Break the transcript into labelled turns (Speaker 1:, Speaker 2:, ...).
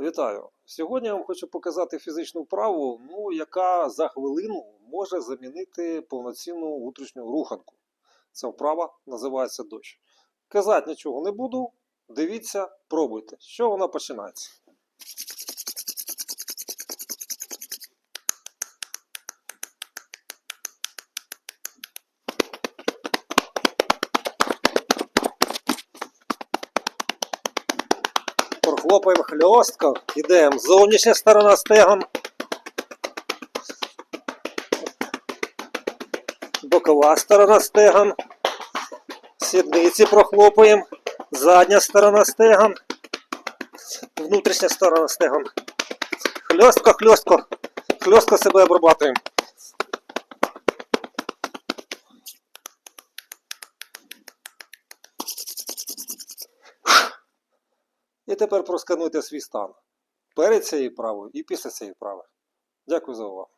Speaker 1: Вітаю! Сьогодні я вам хочу показати фізичну вправу, ну, яка за хвилину може замінити повноцінну внутрішню руханку. Ця вправа називається дощ. Казати нічого не буду. Дивіться, пробуйте. Що вона починається? Прохлопаємо хльостко. Ідемо. Зовнішня сторона стегон. Бокова сторона стегон. Сідниці прохлопаємо. Задня сторона стегон. Внутрішня сторона стегон. Хльостко, хльостко. Хльостко себе обрабатуємо. І тепер проскануйте свій стан перед цією правою і після цієї прави. Дякую за увагу.